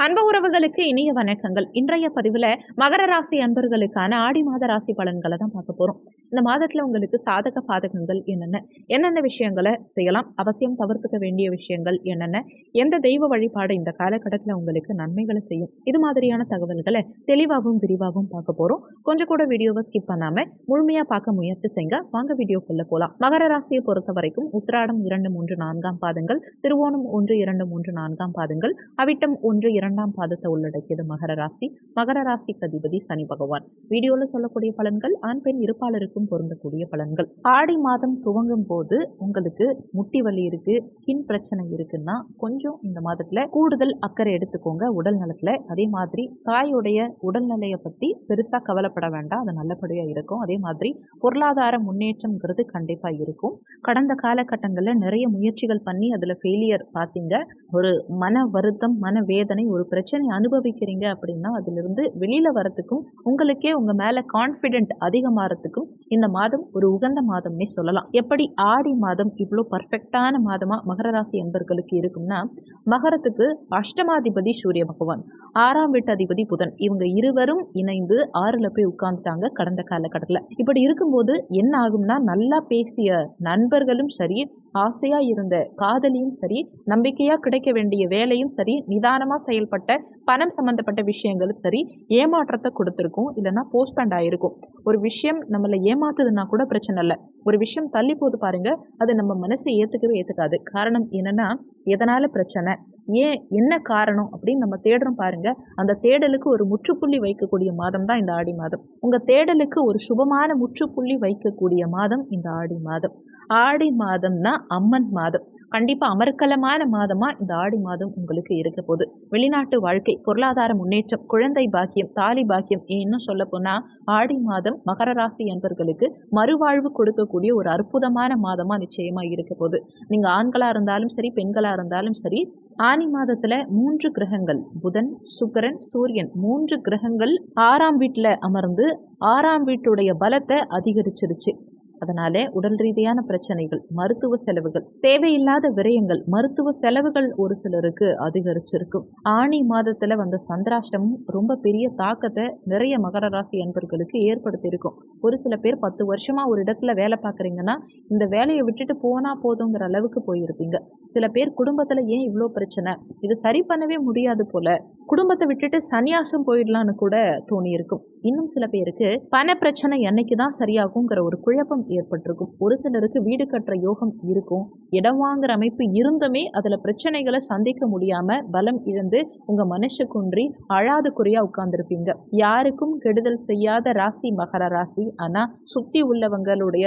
அன்பு உறவுகளுக்கு இனிய வணக்கங்கள். இன்றைய பதிவில் மகர ராசி அன்பர்களுக்கான ஆடி மாத ராசி பலன்களை தான் பார்க்க போகிறோம் இந்த மாதத்தில் உங்களுக்கு சாதக பாதகங்கள் என்னென்ன? என்னென்ன விஷயங்களை செய்யலாம்? அவசியம் தவிர்த்துக்க வேண்டிய விஷயங்கள் என்னென்ன? எந்த தெய்வ வழிபாடு இந்த காலகட்டத்தில் உங்களுக்கு நன்மைகளை செய்யும்? இது மாதிரியான தகவல்களை தெளிவாகவும் விரிவாகவும் பார்க்க போகிறோம் கொஞ்சம் கூட வீடியோவை ஸ்கிப் பண்ணாமல் முழுமையாக பார்க்க முயற்சி செய்யுங்க வாங்க வீடியோக்குள்ளே போகலாம் மகர ராசியை பொறுத்த வரைக்கும் உத்திராடம் இரண்டு மூன்று நான்காம் பாதங்கள் திருவோணம் ஒன்று இரண்டு மூன்று நான்காம் பாதங்கள் அவிட்டம் ஒன்று இரண்டாம் பாதத்தை உள்ளடக்கியது மகர ராசி. மகர ராசிக்கு அதிபதி சனி பகவான். வீடியோவில் சொல்லக்கூடிய பலன்கள் ஆண் பெண் இருப்பாளருக்கு இருப்பாளருக்கும் பொருந்தக்கூடிய பலன்கள். ஆடி மாதம் துவங்கும் போது உங்களுக்கு முட்டி வலி இருக்கு ஸ்கின் பிரச்சனை இருக்குன்னா கொஞ்சம் இந்த மாதத்துல கூடுதல் அக்கறை எடுத்துக்கோங்க உடல் நலத்துல. அதே மாதிரி தாயுடைய உடல்நிலையை பத்தி பெருசா கவலைப்பட வேண்டாம். அது நல்லபடியா இருக்கும். அதே மாதிரி பொருளாதார முன்னேற்றம்ங்கிறது கண்டிப்பா இருக்கும். கடந்த காலகட்டங்களில் நிறைய முயற்சிகள் பண்ணி அதுல ஃபெயிலியர் பார்த்தீங்க ஒரு மன வருத்தம் மன வேதனை ஒரு பிரச்சனை அனுபவிக்கிறீங்க அப்படின்னா அதிலிருந்து வெளியில வரத்துக்கும் உங்களுக்கே உங்க மேல கான்ஃபிடென்ட் அதிகமாகறதுக்கும் இந்த மாதம் ஒரு உகந்த மாதம்னே சொல்லலாம். எப்படி ஆடி மாதம் இவ்வளோ பர்ஃபெக்டான மாதமாக மகர ராசி என்பர்களுக்கு இருக்கும்னா மகரத்துக்கு அஷ்டமாதிபதி சூரிய பகவான் ஆறாம் வீட்டு அதிபதி புதன். இவங்க இருவரும் இணைந்து ஆறுல போய் உட்கார்ந்துட்டாங்க கடந்த காலகட்டத்தில். இப்படி இருக்கும்போது என்ன ஆகும்னா நல்லா பேசிய நண்பர்களும் சரி ஆசையா இருந்த காதலியும் சரி நம்பிக்கையா கிடைக்க வேண்டிய வேலையும் சரி நிதானமா செயல்பட்ட பணம் சம்பந்தப்பட்ட விஷயங்களும் சரி ஏமாற்றத்தை கொடுத்துருக்கும் இல்லைன்னா போஸ்ட்பேண்ட் ஆயிருக்கும். ஒரு விஷயம் நம்மளை ஏமாத்துதுன்னா கூட பிரச்சனை இல்லை. ஒரு விஷயம் தள்ளி போது பாருங்க அது நம்ம மனசை ஏத்துக்கவே ஏத்துக்காது. காரணம் என்னன்னா எதனால பிரச்சனை? ஏன் என்ன காரணம் அப்படின்னு நம்ம தேடுறோம் பாருங்க. அந்த தேடலுக்கு ஒரு முற்றுப்புள்ளி வைக்கக்கூடிய மாதம் தான் இந்த ஆடி மாதம். உங்க தேடலுக்கு ஒரு சுபமான முற்றுப்புள்ளி வைக்கக்கூடிய மாதம் இந்த ஆடி மாதம். ஆடி மாதம்னா அம்மன் மாதம். கண்டிப்பாக அமர்க்கலமான மாதமாக இந்த ஆடி மாதம் உங்களுக்கு இருக்க போகுது. வெளிநாட்டு வாழ்க்கை பொருளாதார முன்னேற்றம் குழந்தை பாக்கியம் தாலி பாக்கியம் இன்னும் சொல்ல போனால் ஆடி மாதம் மகர ராசி என்பர்களுக்கு மறுவாழ்வு கொடுக்கக்கூடிய ஒரு அற்புதமான மாதமாக நிச்சயமாக இருக்க போகுது. நீங்கள் ஆண்களாக இருந்தாலும் சரி பெண்களாக இருந்தாலும் சரி ஆனி மாதத்துல மூன்று கிரகங்கள் புதன் சுக்கரன் சூரியன் மூன்று கிரகங்கள் ஆறாம் வீட்டில் அமர்ந்து ஆறாம் வீட்டுடைய பலத்தை அதிகரிச்சிருச்சு. அதனால உடல் ரீதியான பிரச்சனைகள் மருத்துவ செலவுகள் தேவையில்லாத விரயங்கள் மருத்துவ செலவுகள் ஒரு சிலருக்கு அதிகரிச்சிருக்கும். ஆணி மாதத்துல வந்த சந்திராஷ்டமும் ரொம்ப பெரிய தாக்கத்தை நிறைய மகர ராசி அன்பர்களுக்கு ஏற்படுத்தியிருக்கும். ஒரு சில பேர் பத்து வருஷமா ஒரு இடத்துல வேலை பார்க்குறீங்கன்னா இந்த வேலையை விட்டுட்டு போனா போதுங்கிற அளவுக்கு போயிருப்பீங்க. சில பேர் குடும்பத்துல ஏன் இவ்வளோ பிரச்சனை? இது சரி பண்ணவே முடியாது போல. குடும்பத்தை விட்டுட்டு சன்னியாசம் போயிடலான்னு கூட தோணியிருக்கும். இன்னும் சில பேருக்கு பண பிரச்சனை என்னைக்கு தான் சரியாகுங்கிற ஒரு குழப்பம் ஏற்பட்டிருக்கும். ஒரு சிலருக்கு வீடு கட்டுற யோகம் இருக்கும். இடம் வாங்குற அமைப்பு இருந்துமே அதுல பிரச்சனைகளை சந்திக்க முடியாம பலம் இழந்து உங்க மனசு குன்றி அழாத குறையா உட்கார்ந்துருப்பீங்க. யாருக்கும் கெடுதல் செய்யாத ராசி மகர ராசி. ஆனா சுத்தி உள்ளவங்களுடைய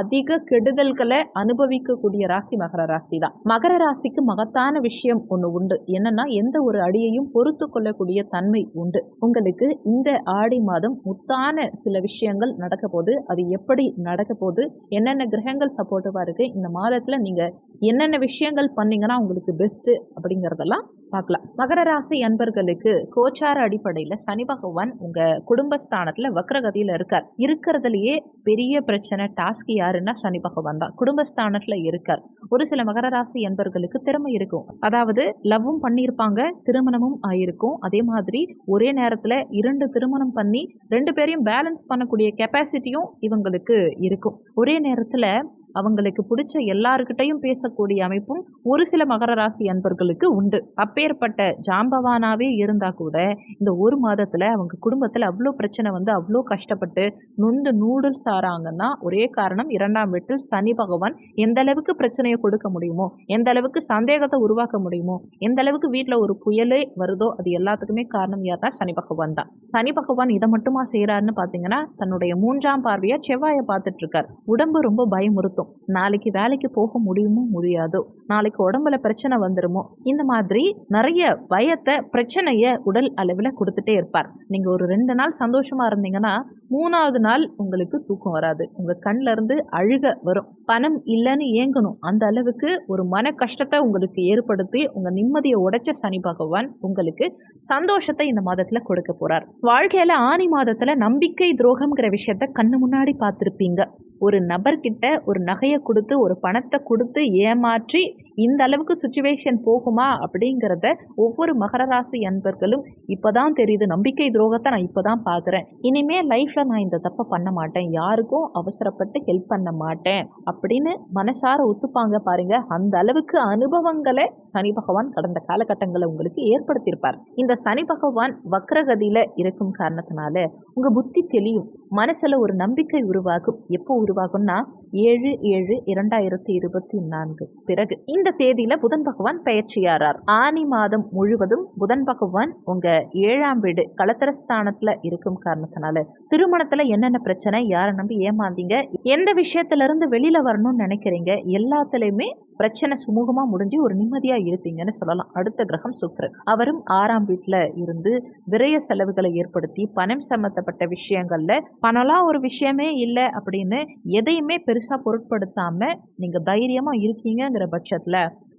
அதிக கெடுதல்களை அனுபவிக்கக்கூடிய ராசி மகர ராசி தான் மகர ராசிக்கு மகத்தான விஷயம் ஒண்ணு உண்டு. என்னன்னா எந்த ஒரு அடியையும் பொறுத்து கொள்ளக்கூடிய தன்மை உண்டு. உங்களுக்கு இந்த ஆடி மாதம் முத்தான சில விஷயங்கள் நடக்க போது அது எப்படி நடக்க போது என்னென்ன கிரகங்கள் சப்போர்ட்டிவாக இருக்குது இந்த மாதத்தில் நீங்கள் என்னென்ன விஷயங்கள் பண்ணீங்கன்னா உங்களுக்கு பெஸ்ட்டு அப்படிங்கிறதெல்லாம் பார்க்கலாம். மகர ராசி அன்பர்களுக்கு கோச்சார அடிப்படையில் சனி பகவான் உங்கள் குடும்பஸ்தானத்தில் வக்ரகதியில் இருக்கார். இருக்கிறதுலையே பெரிய பிரச்சனை டாஸ்க் யாருன்னா சனி பகவான் தான். குடும்பஸ்தானத்தில் இருக்கார். ஒரு சில மகர ராசி அன்பர்களுக்கு திறமை இருக்கும். அதாவது லவ்வும் பண்ணியிருப்பாங்க திருமணமும் ஆயிருக்கும். அதே மாதிரி ஒரே நேரத்தில் இரண்டு திருமணம் பண்ணி ரெண்டு பேரையும் பேலன்ஸ் பண்ணக்கூடிய கெப்பாசிட்டியும் இவங்களுக்கு இருக்கும். ஒரே நேரத்தில் அவங்களுக்கு பிடிச்ச எல்லாருக்கிட்டையும் பேசக்கூடிய அமைப்பும் ஒரு சில மகர ராசி அன்பர்களுக்கு உண்டு. அப்பேற்பட்ட ஜாம்பவானாவே இருந்தா கூட இந்த ஒரு மாதத்துல அவங்க குடும்பத்துல அவ்வளோ பிரச்சனை வந்து அவ்வளோ கஷ்டப்பட்டு நொந்து நூடுல் சாராங்கன்னா ஒரே காரணம் இரண்டாம் வீட்டில் சனி பகவான் எந்த அளவுக்கு பிரச்சனையை கொடுக்க முடியுமோ எந்த அளவுக்கு சந்தேகத்தை உருவாக்க முடியுமோ எந்த அளவுக்கு வீட்டில் ஒரு புயலே வருதோ அது எல்லாத்துக்குமே காரணம் யார்னா சனி பகவான் தான். சனி பகவான் இதை மட்டுமா செய்யறாருன்னு பாத்தீங்கன்னா தன்னுடைய மூன்றாம் பார்வையா செவ்வாயை பார்த்துட்டு இருக்கார். உடம்பு ரொம்ப பயமுறுத்தும். இருக்கும் நாளைக்கு வேலைக்கு போக முடியுமோ முடியாதோ நாளைக்கு உடம்புல பிரச்சனை வந்துருமோ இந்த மாதிரி நிறைய பயத்தை பிரச்சனைய உடல் அளவில் கொடுத்துட்டே இருப்பார். நீங்க ஒரு ரெண்டு நாள் சந்தோஷமா இருந்தீங்கன்னா மூணாவது நாள் உங்களுக்கு தூக்கம் வராது. உங்க கண்ல இருந்து அழுக வரும். பணம் இல்லைன்னு ஏங்கணும். அந்த அளவுக்கு ஒரு மன கஷ்டத்தை உங்களுக்கு ஏற்படுத்தி உங்க நிம்மதியை உடைச்ச சனி பகவான் உங்களுக்கு சந்தோஷத்தை இந்த மாதத்துல கொடுக்க போறார். வாழ்க்கையில ஆணி மாதத்துல நம்பிக்கை துரோகம்ங்கிற விஷயத்த கண்ணு முன்னாடி பார்த்துருப்பீங்க. ஒரு நபர்கிட்ட ஒரு நகையை கொடுத்து ஒரு பணத்தை கொடுத்து ஏமாற்றி இந்த அளவுக்கு சுச்சுவேஷன் போகுமா அப்படிங்கிறத ஒவ்வொரு மகர ராசி அன்பர்களும் இப்போதான் தெரியுது. நம்பிக்கை துரோகத்தை நான் இப்பதான் பார்க்குறேன் இனிமேல் லைஃப்பில் நான் இந்த தப்பை பண்ண மாட்டேன். யாருக்கும் அவசரப்பட்டு ஹெல்ப் பண்ண மாட்டேன் அப்படின்னு மனசார ஒத்துப்பாங்க பாருங்க. அந்த அளவுக்கு அனுபவங்களை சனி பகவான் கடந்த காலகட்டங்களை உங்களுக்கு ஏற்படுத்தியிருப்பார். இந்த சனி பகவான் வக்ரகதியில் இருக்கும் காரணத்தினால உங்க புத்தி தெளியும். மனசுல ஒரு நம்பிக்கை உருவாகும். எப்போ உருவாகும்னா? ஏழு ஏழு இரண்டாயிரத்தி இருபத்தி நான்கு. பிறகு இந்த தேதியில புதன் பகவான் பயிற்சியாரார் ஆனி மாதம் முழுவதும் புதன் பகவான் உங்க ஏழாம் வீடு கலத்தரஸ்தானத்துல இருக்கும் காரணத்தினால. திருமணத்துல என்னென்ன பிரச்சனை யாரை நம்பி ஏமாந்தீங்க எந்த விஷயத்துல இருந்து வெளியில வரணும்னு நினைக்கிறீங்க எல்லாத்துலயுமே பிரச்சனை சுமூகமா முடிஞ்சு ஒரு நிம்மதியா இருப்பீங்கன்னு சொல்லலாம். அடுத்த கிரகம் சுக்கிரன். அவரும் ஆறாம் வீட்டுல இருந்து விரய செலவுகளை ஏற்படுத்தி பணம் சம்பந்தப்பட்ட விஷயங்கள்ல பணம்லாம் ஒரு விஷயமே இல்லை அப்படின்னு எதையுமே பெருசா பொருட்படுத்தாம நீங்க தைரியமா இருக்கீங்கங்கிற பட்சத்துல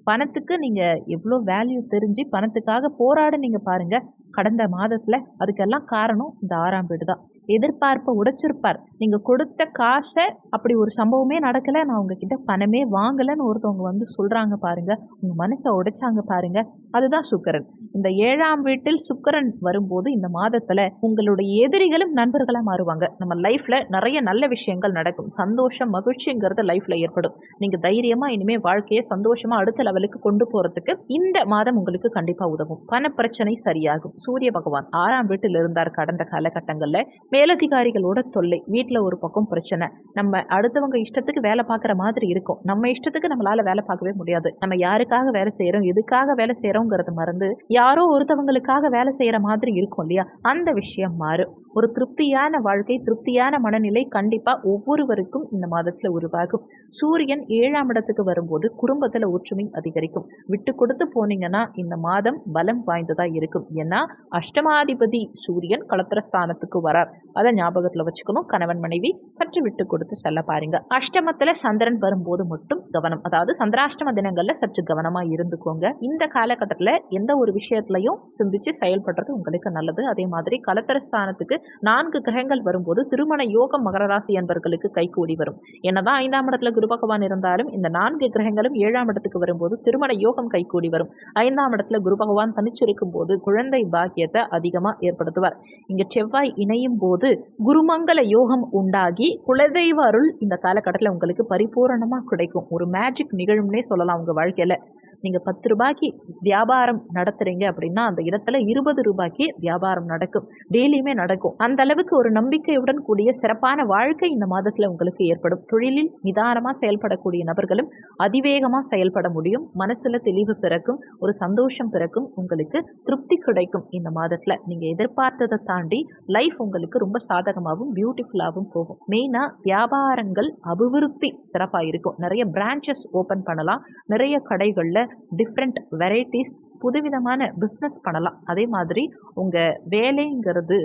பணத்துக்கு நீங்க எவ்வளோ வேல்யூ தெரிஞ்சு பணத்துக்காக போராட நீங்க பாருங்க. கடந்த மாதத்துல அதுக்கெல்லாம் காரணம் இந்த ஆறாம் வீடு தான். எதிர்பார்ப்பை உடைச்சிருப்பார். நீங்க கொடுத்த காசை அப்படி ஒரு சம்பவமே நடக்கல. நான் உங்ககிட்ட பணமே வாங்கலைன்னு ஒருத்தவங்க வந்து சொல்றாங்க பாருங்க. உங்க மனசை உடைச்சாங்க பாருங்க. அதுதான் சுக்கரன். இந்த ஏழாம் வீட்டில் சுக்கரன் வரும்போது இந்த மாதத்துல உங்களுடைய எதிரிகளும் நண்பர்களா மாறுவாங்க. நம்ம லைஃப்ல நிறைய நல்ல விஷயங்கள் நடக்கும். சந்தோஷம் மகிழ்ச்சிங்கிறது லைஃப்ல ஏற்படும். நீங்க தைரியமா இனிமே வாழ்க்கையை சந்தோஷமா அடுத்த லெவலுக்கு கொண்டு போறதுக்கு இந்த மாதம் உங்களுக்கு கண்டிப்பா உதவும். பண பிரச்சனை சரியாகும். சூரிய பகவான் ஆறாம் வீட்டில் இருந்தார் கடந்த காலகட்டங்கள்ல. மேலதிகாரிகளோட தொல்லை வீட்டில் ஒரு பக்கம் பிரச்சனை. நம்ம அடுத்தவங்க இஷ்டத்துக்கு வேலை பார்க்குற மாதிரி இருக்கும். நம்ம இஷ்டத்துக்கு நம்மளால வேலை பார்க்கவே முடியாது. நம்ம யாருக்காக வேலை செய்கிறோம் எதுக்காக வேலை செய்கிறோங்கிறத மறந்து யாரோ ஒருத்தவங்களுக்காக வேலை செய்கிற மாதிரி இருக்கும் இல்லையா? அந்த விஷயம் மாறும் ஒரு திருப்தியான வாழ்க்கை திருப்தியான மனநிலை கண்டிப்பாக ஒவ்வொருவருக்கும் இந்த மாதத்தில் உருவாகும். சூரியன் ஏழாம் இடத்துக்கு வரும்போது குடும்பத்தில் ஒற்றுமை அதிகரிக்கும். விட்டு கொடுத்து போனீங்கன்னா இந்த மாதம் பலம் வாய்ந்ததா இருக்கும். ஏன்னா அஷ்டமாதிபதி சூரியன் களத்திரஸ்தானத்துக்கு வரார். அதை ஞாபகத்தில் வச்சுக்கணும். கணவன் மனைவி சற்று விட்டு கொடுத்து செல்ல பாருங்க. அஷ்டமத்தில் சந்திரன் வரும்போது மட்டும் கவனம். அதாவது சந்திராஷ்டம தினங்கள்ல சற்று கவனமா இருந்துக்கோங்க. இந்த காலகட்டத்தில் எந்த ஒரு விஷயத்திலையும் சிந்திச்சு செயல்படுறது உங்களுக்கு நல்லது. அதே மாதிரி கலத்திரஸ்தானத்துக்கு நான்கு கிரகங்கள் வரும்போது திருமண யோகம் மகர ராசி என்பவர்களுக்கு கைகூடி வரும். என்னதான் ஐந்தாம் இடத்துல குரு பகவான் இருந்தாலும் இந்த நான்கு கிரகங்களும் ஏழாம் இடத்துக்கு வரும்போது திருமண யோகம் கைகூடி வரும். ஐந்தாம் இடத்துல குரு பகவான் தனிச்சிருக்கும் போது குழந்தை பாக்கியத்தை அதிகமா ஏற்படுத்துவார். இங்க செவ்வாய் இணையும் போது குருமங்கல யோகம் உண்டாகி குலதெய்வ அருள் இந்த காலகட்டத்தில் உங்களுக்கு பரிபூரணமா கிடைக்கும். ஒரு மேஜிக் நிகழும்னே சொல்லலாம் உங்க வாழ்க்கையில. நீங்க பத்து ரூபாய்க்கு வியாபாரம் நடத்துறீங்க அப்படின்னா அந்த இடத்துல இருபது ரூபாய்க்கு வியாபாரம் நடக்கும். டெய்லியுமே நடக்கும். அந்த அளவுக்கு ஒரு நம்பிக்கையுடன் கூடிய சிறப்பான வாழ்க்கை இந்த மாதத்துல உங்களுக்கு ஏற்படும். தொழிலில் நிதானமா செயல்படக்கூடிய நபர்களும் அதிவேகமா செயல்பட முடியும். மனசுல தெளிவு பிறக்கும். ஒரு சந்தோஷம் பிறக்கும். உங்களுக்கு திருப்தி கிடைக்கும் இந்த மாதத்துல. நீங்க எதிர்பார்த்ததை தாண்டி லைஃப் உங்களுக்கு ரொம்ப சாதகமாகவும் பியூட்டிஃபுல்லாகவும் போகும். மெயினா வியாபாரங்கள் அபிவிருத்தி சிறப்பாக இருக்கும். நிறைய பிரான்ச்சஸ் ஓபன் பண்ணலாம். நிறைய கடைகள்ல டிஃப்ரெண்ட் வெரைட்டிஸ் புதுவிதமான பிஸ்னஸ் பண்ணலாம். அதே மாதிரி உங்கள் வேலைங்கிறது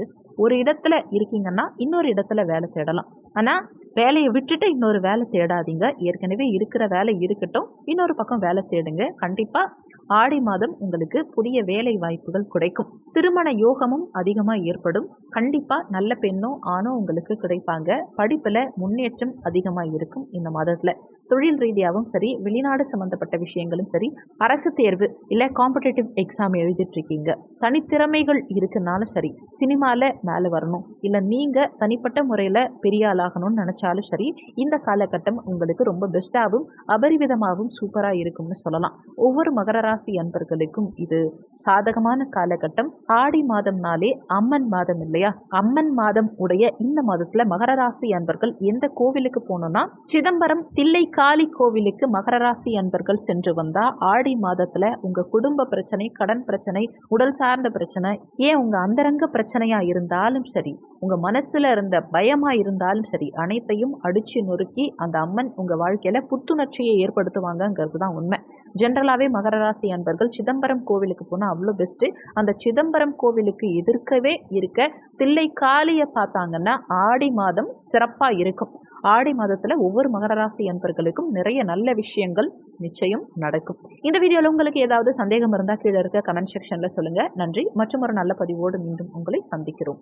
ஒரு இடத்துல இருக்கீங்கன்னா இன்னொரு இடத்துல வேலை தேடலாம். ஆனால் வேலையை விட்டுட்டு இன்னொரு வேலை தேடாதீங்க. ஏற்கனவே இருக்கிற வேலை இருக்கட்டும் இன்னொரு பக்கம் வேலை தேடுங்க. கண்டிப்பாக ஆடி மாதம் உங்களுக்கு புதிய வேலை வாய்ப்புகள் கிடைக்கும். திருமண யோகமும் அதிகமாக ஏற்படும். கண்டிப்பாக நல்ல பெண்ணோ ஆணோ உங்களுக்கு கிடைப்பாங்க. படிப்பில் முன்னேற்றம் அதிகமாக இருக்கும் இந்த மாதத்தில். தொழில் ரீதியாகவும் சரி வெளிநாடு சம்மந்தப்பட்ட விஷயங்களும் சரி அரசு தேர்வு இல்லை காம்படிட்டிவ் எக்ஸாம் எழுதிட்டு இருக்கீங்க தனித்திறமைகள் இருக்குனாலும் சரி சினிமாவில் மேலே வரணும். இல்லை நீங்கள் தனிப்பட்ட முறையில் பெரிய ஆளாகணும்னு நினச்சாலும் சரி இந்த காலகட்டம் உங்களுக்கு ரொம்ப பெஸ்ட்டாகவும் அபரிவிதமாகவும் சூப்பராக இருக்கும்னு சொல்லலாம். ஒவ்வொரு மகர ராசி அன்பர்களுக்கும் இது சாதகமான காலகட்டம். ஆடி மாதம்னாலே அம்மன் மாதம் இல்லையா? அம்மன் மாதம் உடைய இந்த மாதத்தில் மகர ராசி அன்பர்கள் எந்த கோவிலுக்கு போகணும்னா சிதம்பரம் தில்லை காளி கோவிலுக்கு மகர ராசி அன்பர்கள் சென்று வந்தா ஆடி மாதத்துல உங்க குடும்ப பிரச்சனை கடன் பிரச்சனை உடல் சார்ந்த பிரச்சனை ஏன் உங்க அந்தரங்க பிரச்சனையா இருந்தாலும் சரி உங்க மனசுல இருந்த பயமா இருந்தாலும் சரி அனைத்தையும் அடிச்சு நொறுக்கி அந்த அம்மன் உங்க வாழ்க்கையில புத்துணர்ச்சியை ஏற்படுத்துவாங்கங்கிறது தான் உண்மை. ஜென்ரலாகவே மகர ராசி அன்பர்கள் சிதம்பரம் கோவிலுக்கு போனால் அவ்வளோ பெஸ்ட்டு அந்த சிதம்பரம் கோவிலுக்கு எதிர்க்கவே இருக்க தில்லை காளியை பார்த்தாங்கன்னா ஆடி மாதம் சிறப்பாக இருக்கும். ஆடி மாதத்தில் ஒவ்வொரு மகர ராசி அன்பர்களுக்கும் நிறைய நல்ல விஷயங்கள் நிச்சயம் நடக்கும். இந்த வீடியோவில் உங்களுக்கு ஏதாவது சந்தேகம் இருந்தால் கீழே இருக்க கமெண்ட் செக்ஷனில் சொல்லுங்கள் நன்றி. மற்றும் ஒரு நல்ல பதிவோடு மீண்டும் உங்களை சந்திக்கிறோம்.